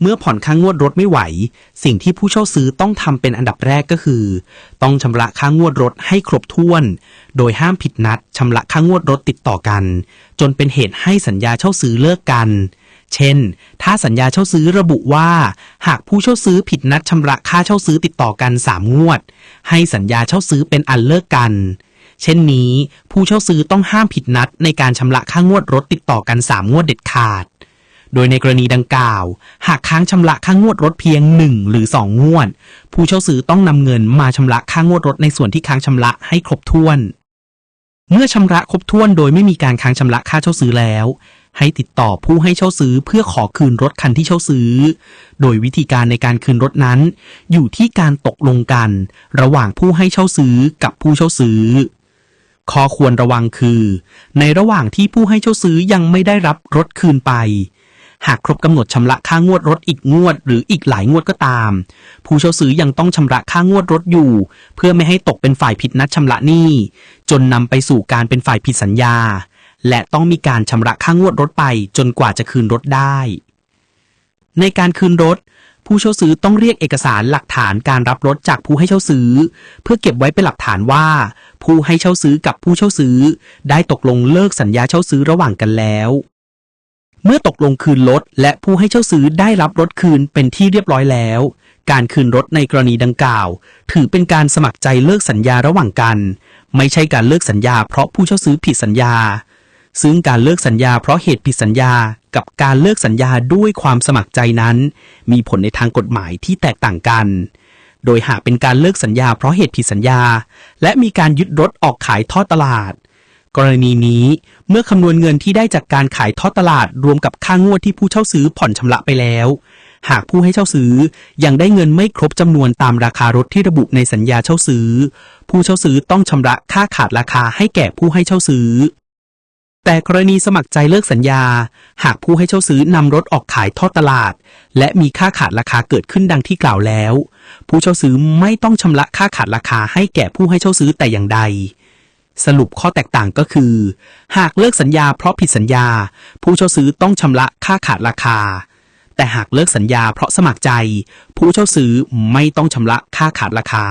เมื่อผ่อนค่างวดรถไม่ไหว สิ่งที่ผู้เช่าซื้อต้องทำเป็นอันดับแรกก็คือ ต้องชำระค่างวดรถให้ครบถ้วน โดยห้ามผิดนัดชำระค่างวดรถติดต่อกัน จนเป็นเหตุให้สัญญาเช่าซื้อเลิกกัน เช่น ถ้าสัญญาเช่าซื้อระบุว่า หากผู้เช่าซื้อผิดนัดชำระค่าเช่าซื้อติดต่อกัน 3 งวด ให้สัญญาเช่าซื้อเป็นอันเลิกกันเช่นนี้ ผู้เช่าซื้อต้องห้ามผิดนัดในการชำระค่างวดรถติดต่อกัน 3 งวดเด็ดขาด โดยในกรณีดังกล่าว หากค้างชำระค่างวดรถเพียง 1 หรือ 2 งวด ผู้เช่าซื้อต้องนำเงินมาชำระค่างวดรถในส่วนที่ค้างชำระให้ครบถ้วน เมื่อชำระครบถ้วนโดยไม่มีการค้างชำระค่าเช่าซื้อแล้ว ให้ติดต่อผู้ให้เช่าซื้อเพื่อขอคืนรถคันที่เช่าซื้อ โดยวิธีการในการคืนรถนั้น อยู่ที่การตกลงกัน ระหว่างผู้ให้เช่าซื้อกับผู้เช่าซื้อข้อควรระวังคือ ในระหว่างที่ผู้ให้เช่าซื้อยังไม่ได้รับรถคืนไป หากครบกำหนดชำระค่างวดรถอีกงวด หรืออีกหลายงวดก็ตาม ผู้เช่าซื้อยังต้องชำระค่างวดรถอยู่ เพื่อไม่ให้ตกเป็นฝ่ายผิดนัดชำระหนี้ จนนำไปสู่การเป็นฝ่ายผิดสัญญา และต้องมีการชำระค่างวดรถไปจนกว่าจะคืนรถได้ ในการคืนรถผู้เช่าซื้อต้องเรียกเอกสารหลักฐานการรับรถจากผู้ให้เช่าซื้อ เพื่อเก็บไว้เป็นหลักฐานว่า ผู้ให้เช่าซื้อกับผู้เช่าซื้อ ได้ตกลงเลิกสัญญาเช่าซื้อระหว่างกันแล้ว เมื่อตกลงคืนรถและผู้ให้เช่าซื้อได้รับรถคืนเป็นที่เรียบร้อยแล้ว การคืนรถในกรณีดังกล่าว ถือเป็นการสมัครใจเลิกสัญญาระหว่างกัน ไม่ใช่การเลิกสัญญาเพราะผู้เช่าซื้อผิดสัญญา ซึ่งการเลิกสัญญาเพราะเหตุผิดสัญญากับการเลิกสัญญาด้วยความสมัครใจนั้น มีผลในทางกฎหมายที่แตกต่างกัน โดยหากเป็นการเลิกสัญญาเพราะเหตุผิดสัญญา และมีการยึดรถออกขายทอดตลาด กรณีนี้เมื่อคำนวณเงินที่ได้จากการขายทอดตลาดรวมกับค่างวดที่ผู้เช่าซื้อผ่อนชำระไปแล้ว หากผู้ให้เช่าซื้อยังได้เงินไม่ครบจำนวนตามราคารถที่ระบุในสัญญาเช่าซื้อ ผู้เช่าซื้อต้องชำระค่าขาดราคาให้แก่ผู้ให้เช่าซื้อ แต่กรณีสมัครใจเลิกสัญญา หากผู้ให้เช่าซื้อนำรถออกขายทอดตลาด และมีค่าขาดราคาเกิดขึ้นดังที่กล่าวแล้ว ผู้เช่าซื้อไม่ต้องชำระค่าขาดราคาให้แก่ผู้ให้เช่าซื้อแต่อย่างใด สรุปข้อแตกต่างก็คือ หากเลิกสัญญาเพราะผิดสัญญา ผู้เช่าซื้อต้องชำระค่าขาดราคา แต่หากเลิกสัญญาเพราะสมัครใจ ผู้เช่าซื้อไม่ต้องชำระค่าขาดราคา